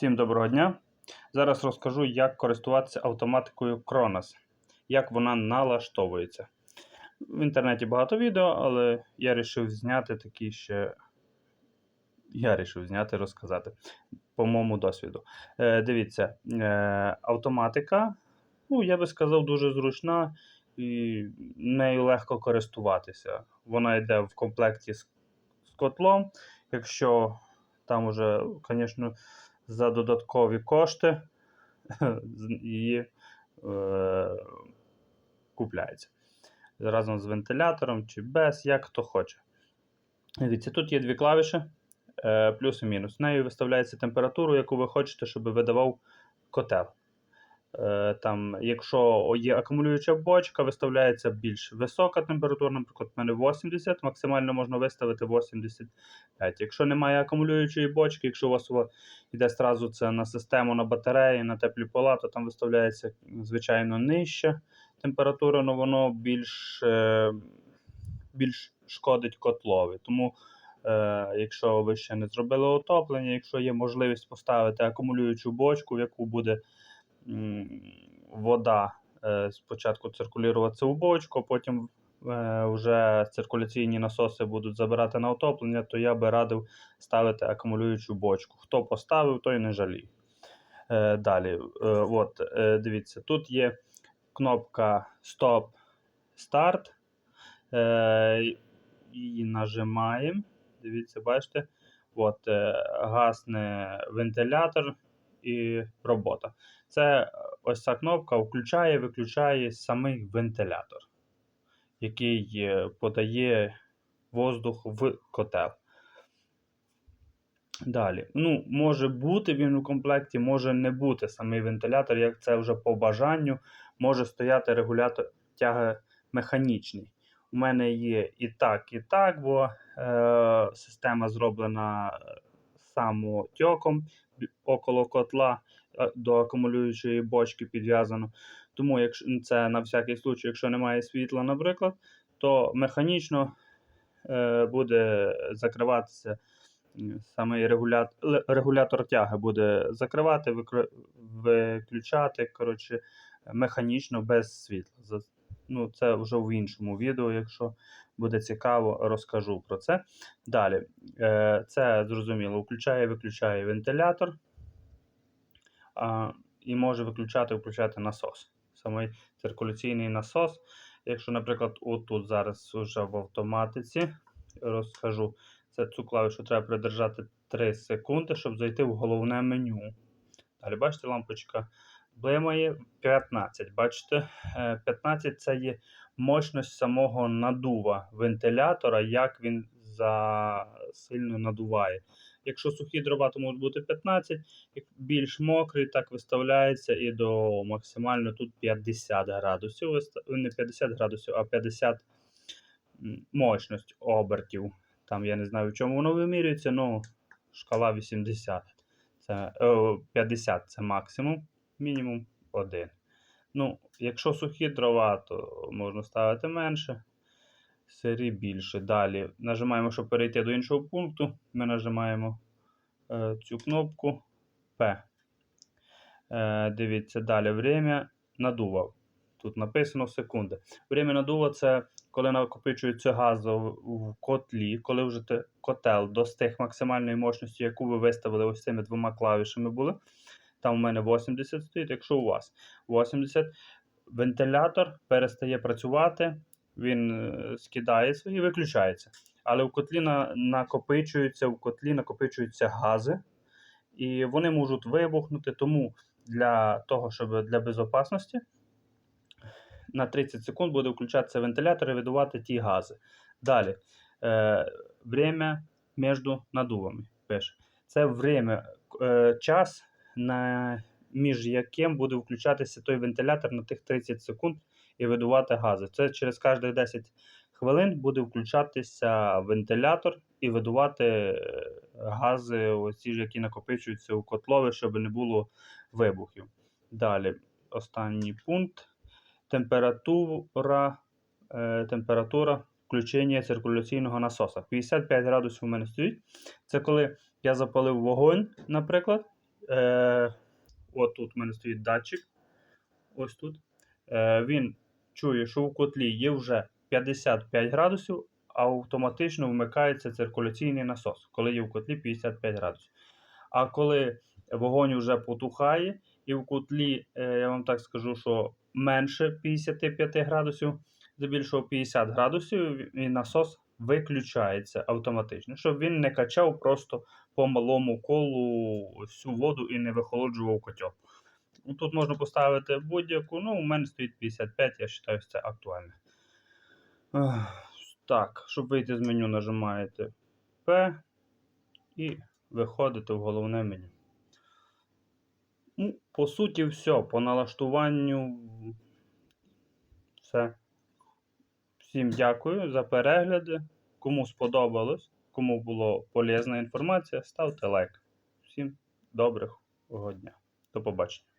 Всім доброго дня! Зараз розкажу, як користуватися автоматикою Kronos, як вона налаштовується. В інтернеті багато відео, але я вирішив зняти такі ще. Я вирішив зняти розказати по моєму досвіду. Е, дивіться, е, автоматика, ну, я би сказав, дуже зручна і нею легко користуватися. Вона йде в комплекті з, котлом. Якщо там уже, звісно, за додаткові кошти її е, купляється. Разом з вентилятором чи без, як хто хоче. Дивіться, тут є дві клавіші, е, плюс і мінус. Нею виставляється температуру, яку ви хочете, щоб видавав котел. Е, Там, якщо є акумулююча бочка, виставляється більш висока температура, наприклад, в мене 80, максимально можна виставити 85. Якщо немає акумулюючої бочки, якщо у вас йде одразу це на систему на батареї, на теплі пола, то там виставляється звичайно нижча температура, але воно більш, е, більш шкодить котлові. Тому, е, якщо ви ще не зробили отоплення, якщо є можливість поставити акумулюючу бочку, в яку буде вода е, спочатку циркулюватися у бочку, потім е, вже циркуляційні насоси будуть забирати на отоплення, то я би радив ставити акумулюючу бочку. Хто поставив, той не жаліє. Е, далі, от, дивіться, тут є кнопка Stop Start. Її нажимаємо. Дивіться, бачите, от, гасне вентилятор і робота. Це е, ось ця кнопка включає, виключає самий вентилятор, який е, подає воздух в котел. Далі. Ну, може бути він у комплекті, може не бути самий вентилятор, як це вже по бажанню. Може стояти регулятор тяги механічний. У мене є і так, і так, бо е, система зроблена самотьоком бі- около котла е, до акумулюючої бочки підв'язано. Тому, якщо це на всякий случай, якщо немає світла, наприклад, то механічно е, буде закриватися м, самий регулятор, регулятор тяги буде закривати, виключати коротше, механічно без світла. Ну, це вже в іншому відео, якщо буде цікаво, розкажу про це. Далі, е, це зрозуміло, включає, і виключає вентилятор і може виключати, включати насос. Самий циркуляційний насос. Якщо, наприклад, отут зараз вже в автоматиці розкажу, це цю клавішу треба придержати 3 секунди, щоб зайти в головне меню. Далі, бачите, лампочка блимає 15. Бачите, Е, 15 це є мощність самого надува вентилятора, як він за сильно надуває. Якщо сухі дрова, то можуть бути 15, як більш мокрий, так виставляється і до максимально тут 50 градусів. Не 50 градусів, а 50 мощність обертів. Там я не знаю, в чому воно вимірюється, але шкала 80. Це, е, 50 це максимум, мінімум 1. Ну, якщо сухі дрова, то можна ставити менше, сирі більше. Далі нажимаємо, щоб перейти до іншого пункту. Ми нажимаємо е, цю кнопку P. Е, дивіться, далі время надува. Тут написано секунди. Время надува це коли накопичується газ в котлі, коли вже те- котел достиг максимальної мощності, яку ви виставили ось цими двома клавішами були. Там у мене 80 стоїть, якщо у вас 80, вентилятор перестає працювати, він е, скидає і виключається. Але в котлі на, накопичуються, в котлі накопичуються гази, і вони можуть вибухнути. Тому для того, щоб для безпечності, на 30 секунд буде включатися вентилятор і видувати ті гази. Далі, е, время між надувами. Пише. Це время, е, час, на, між яким буде включатися той вентилятор на тих 30 секунд і видувати гази. Це через кожні 10 хвилин буде включатися вентилятор і видувати е, гази, оці, ж, які накопичуються у котлові, щоб не було вибухів. Далі, останній пункт. Температура, е, температура включення циркуляційного насоса. 55 градусів у мене стоїть. Це коли я запалив вогонь, наприклад, Е, от тут у мене стоїть датчик. Ось тут. Е, він чує, що у котлі є вже 55 градусів, а автоматично вмикається циркуляційний насос, коли є в котлі 55 градусів. А коли вогонь вже потухає, і в котлі, е, я вам так скажу, що менше 55 градусів, здебільшого 50 градусів, і насос виключається автоматично, щоб він не качав просто по малому колу всю воду і не вихолоджував котел. Ну, Тут можна поставити будь-яку, ну, у мене стоїть 55, я вважаю, це актуально. Так, щоб вийти з меню, нажимаєте P і виходите в головне меню. Ну, по суті, все. По налаштуванню все. Всім дякую за перегляди. Кому сподобалось, кому була полезна інформація, ставте лайк. Всім доброго дня. До побачення.